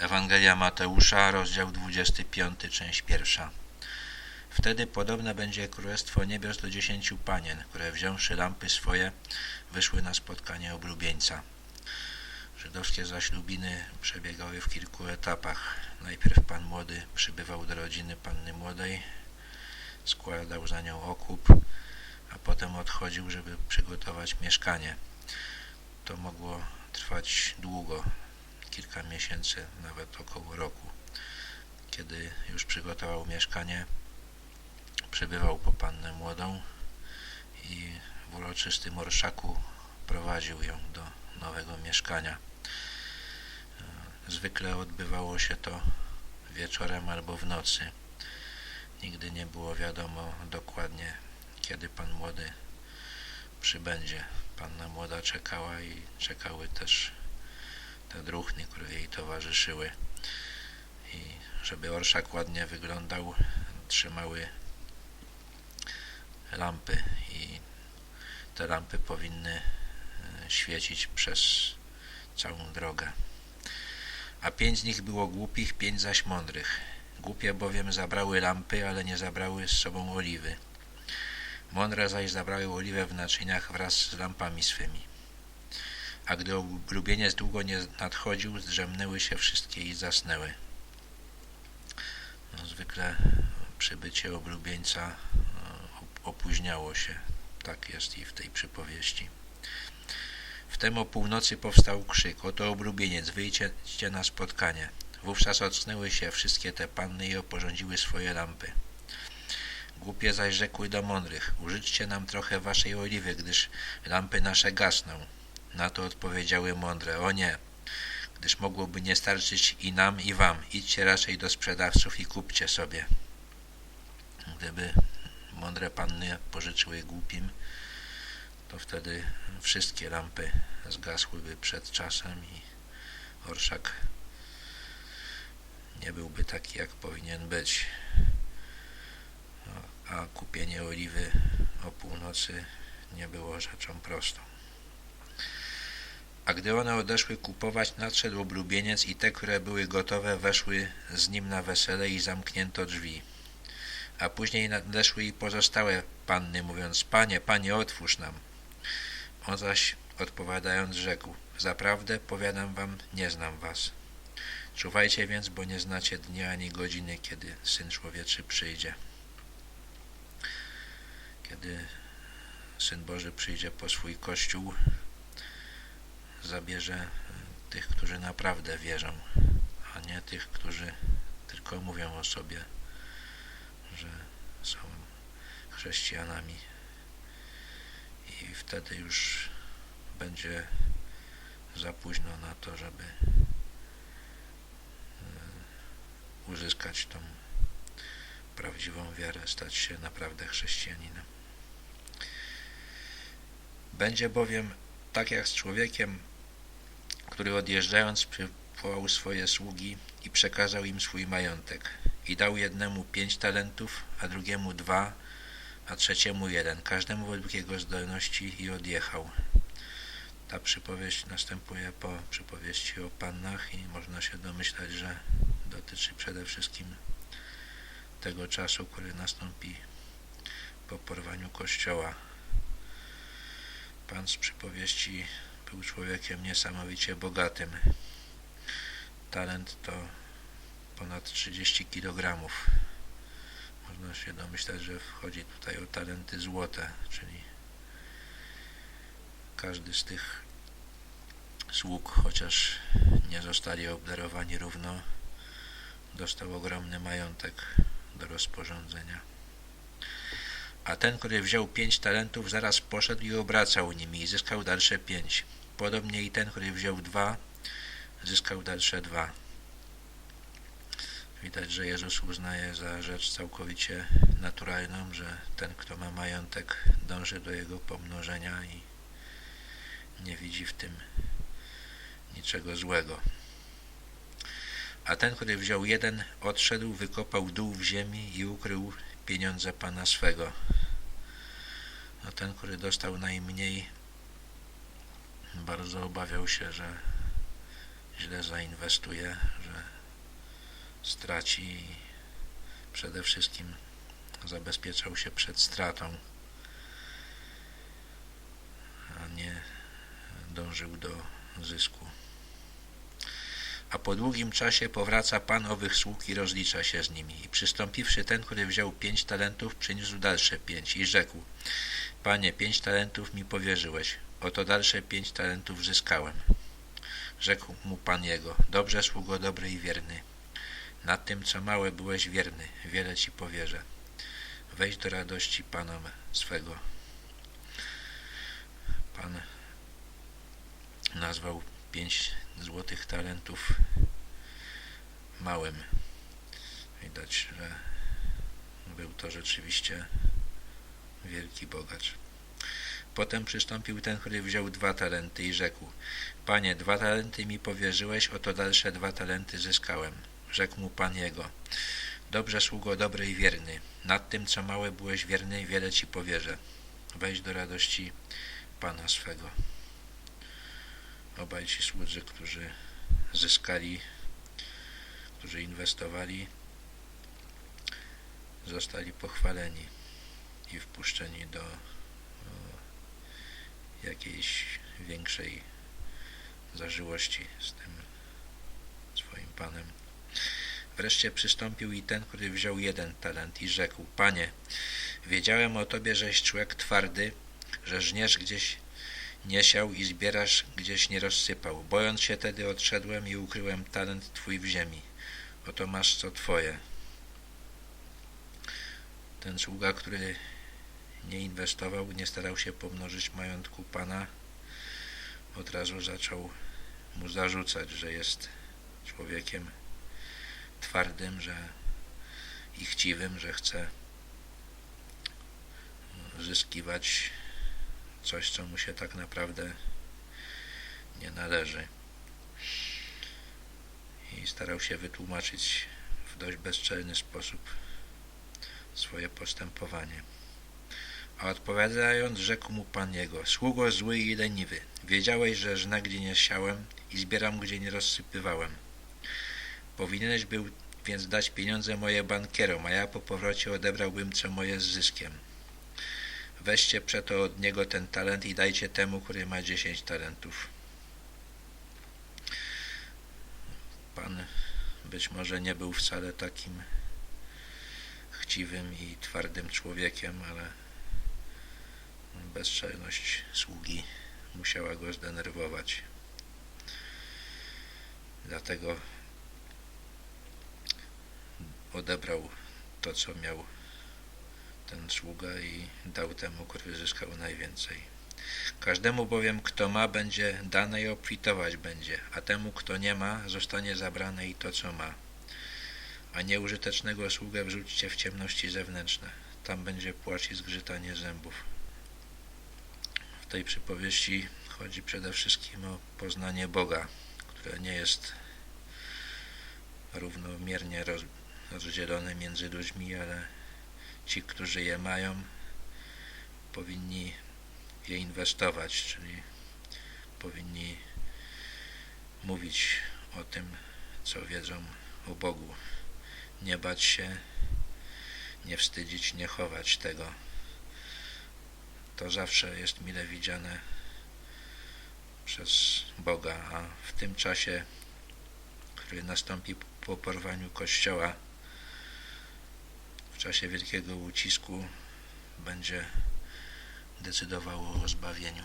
Ewangelia Mateusza, rozdział 25, część pierwsza. Wtedy podobne będzie Królestwo Niebios do dziesięciu panien, które wziąwszy lampy swoje, wyszły na spotkanie oblubieńca. Żydowskie zaślubiny przebiegały w kilku etapach. Najpierw pan młody przybywał do rodziny panny młodej, składał za nią okup, a potem odchodził, żeby przygotować mieszkanie. To mogło trwać długo, kilka miesięcy, nawet około roku. Kiedy już przygotował mieszkanie, przybywał po pannę młodą i w uroczystym orszaku prowadził ją do nowego mieszkania. Zwykle odbywało się to wieczorem albo w nocy. Nigdy nie było wiadomo dokładnie, kiedy pan młody przybędzie. Panna młoda czekała i czekały też jej towarzyszyły. I żeby orszak ładnie wyglądał, trzymały lampy i te lampy powinny e, świecić przez całą drogę. A pięć z nich było głupich, pięć zaś mądrych. Głupie bowiem zabrały lampy, ale nie zabrały z sobą oliwy. Mądre zaś zabrały oliwę w naczyniach wraz z lampami swymi. A gdy oblubieniec długo nie nadchodził, zdrzemnęły się wszystkie i zasnęły. No, zwykle przybycie oblubieńca e, opóźniało się. Tak jest i w tej przypowieści. Wtem o północy powstał krzyk, oto oblubieniec, wyjdźcie na spotkanie. Wówczas ocknęły się wszystkie te panny i oporządziły swoje lampy. Głupie zaś rzekły do mądrych, użyczcie nam trochę waszej oliwy, gdyż lampy nasze gasną. Na to odpowiedziały mądre, o nie, gdyż mogłoby nie starczyć i nam, i wam. Idźcie raczej do sprzedawców i kupcie sobie. Gdyby mądre panny pożyczyły głupim, to wtedy wszystkie lampy zgasłyby przed czasem i orszak nie byłby taki, jak powinien być. A kupienie oliwy o północy nie było rzeczą prostą. A gdy one odeszły kupować, nadszedł oblubieniec i te, które były gotowe, weszły z nim na wesele i zamknięto drzwi. A później nadeszły i pozostałe panny, mówiąc, Panie, Panie, otwórz nam. On zaś odpowiadając rzekł, Zaprawdę, powiadam wam, nie znam was. Czuwajcie więc, bo nie znacie dnia ani godziny, kiedy Syn Człowieczy przyjdzie. Kiedy Syn Boży przyjdzie po swój Kościół, zabierze tych, którzy naprawdę wierzą, a nie tych, którzy tylko mówią o sobie, że są chrześcijanami. I wtedy już będzie za późno na to, żeby uzyskać tą prawdziwą wiarę, stać się naprawdę chrześcijaninem. Będzie bowiem tak jak z człowiekiem, który odjeżdżając przywołał swoje sługi i przekazał im swój majątek i dał jednemu pięć talentów, a drugiemu dwa, a trzeciemu jeden, każdemu według jego zdolności i odjechał. Ta przypowieść następuje po przypowieści o pannach i można się domyślać, że dotyczy przede wszystkim tego czasu, który nastąpi po porwaniu kościoła. Pan z przypowieści był człowiekiem niesamowicie bogatym. Talent to ponad 30 kg. Można się domyślać, że wchodzi tutaj o talenty złote, czyli każdy z tych sług, chociaż nie zostali obdarowani równo, dostał ogromny majątek do rozporządzenia. A ten, który wziął pięć talentów, zaraz poszedł i obracał nimi i zyskał dalsze pięć. Podobnie i ten, który wziął dwa, zyskał dalsze dwa. Widać, że Jezus uznaje za rzecz całkowicie naturalną, że ten, kto ma majątek, dąży do jego pomnożenia i nie widzi w tym niczego złego. A ten, który wziął jeden, odszedł, wykopał dół w ziemi i ukrył pieniądze Pana swego. A ten, który dostał najmniej, bardzo obawiał się, że źle zainwestuje, że straci i przede wszystkim zabezpieczał się przed stratą, a nie dążył do zysku. A po długim czasie powraca pan owych sług i rozlicza się z nimi. I przystąpiwszy ten, który wziął pięć talentów, przyniósł dalsze pięć i rzekł Panie, pięć talentów mi powierzyłeś, oto dalsze pięć talentów zyskałem. Rzekł mu pan jego, dobrze sługo dobry i wierny. Nad tym, co małe byłeś wierny, wiele ci powierzę. Wejdź do radości Pana swego. Pan nazwał pięć złotych talentów małym. Widać, że był to rzeczywiście wielki bogacz. Potem przystąpił ten, który wziął dwa talenty i rzekł Panie, dwa talenty mi powierzyłeś, oto dalsze dwa talenty zyskałem. Rzekł mu Pan jego Dobrze, sługo dobry i wierny. Nad tym, co małe byłeś wierny, wiele ci powierzę. Wejdź do radości Pana swego. Obaj ci słudzy, którzy zyskali, którzy inwestowali, zostali pochwaleni i wpuszczeni do jakiejś większej zażyłości z tym swoim Panem. Wreszcie przystąpił i ten, który wziął jeden talent i rzekł, Panie, wiedziałem o Tobie, żeś człowiek twardy, że żniesz gdzieś nie siał i zbierasz gdzieś nie rozsypał. Bojąc się tedy odszedłem i ukryłem talent Twój w ziemi. Oto masz co Twoje. Ten sługa, który nie inwestował, nie starał się pomnożyć majątku Pana, od razu zaczął mu zarzucać, że jest człowiekiem twardym, że i chciwym, że chce zyskiwać coś, co mu się tak naprawdę nie należy. I starał się wytłumaczyć w dość bezczelny sposób swoje postępowanie. A odpowiadając, rzekł mu Pan jego, sługo zły i leniwy, wiedziałeś, że żnę gdzie nie siałem i zbieram gdzie nie rozsypywałem. Powinieneś był więc dać pieniądze moje bankierom, a ja po powrocie odebrałbym co moje z zyskiem. Weźcie przeto od niego ten talent i dajcie temu, który ma dziesięć talentów. Pan być może nie był wcale takim chciwym i twardym człowiekiem, ale bezczelność sługi musiała go zdenerwować. Dlatego odebrał to, co miał ten sługa i dał temu, który zyskał najwięcej. Każdemu bowiem, kto ma, będzie dane i obfitować będzie, a temu, kto nie ma, zostanie zabrane i to, co ma. A nieużytecznego sługę wrzućcie w ciemności zewnętrzne. Tam będzie płacz i zgrzytanie zębów. Tej przypowieści chodzi przede wszystkim o poznanie Boga, które nie jest równomiernie roz, rozdzielone między ludźmi, ale ci, którzy je mają, powinni je inwestować, czyli powinni mówić o tym, co wiedzą o Bogu. Nie bać się, nie wstydzić, nie chować tego. To zawsze jest mile widziane przez Boga, a w tym czasie, który nastąpi po porwaniu Kościoła, w czasie wielkiego ucisku będzie decydowało o zbawieniu.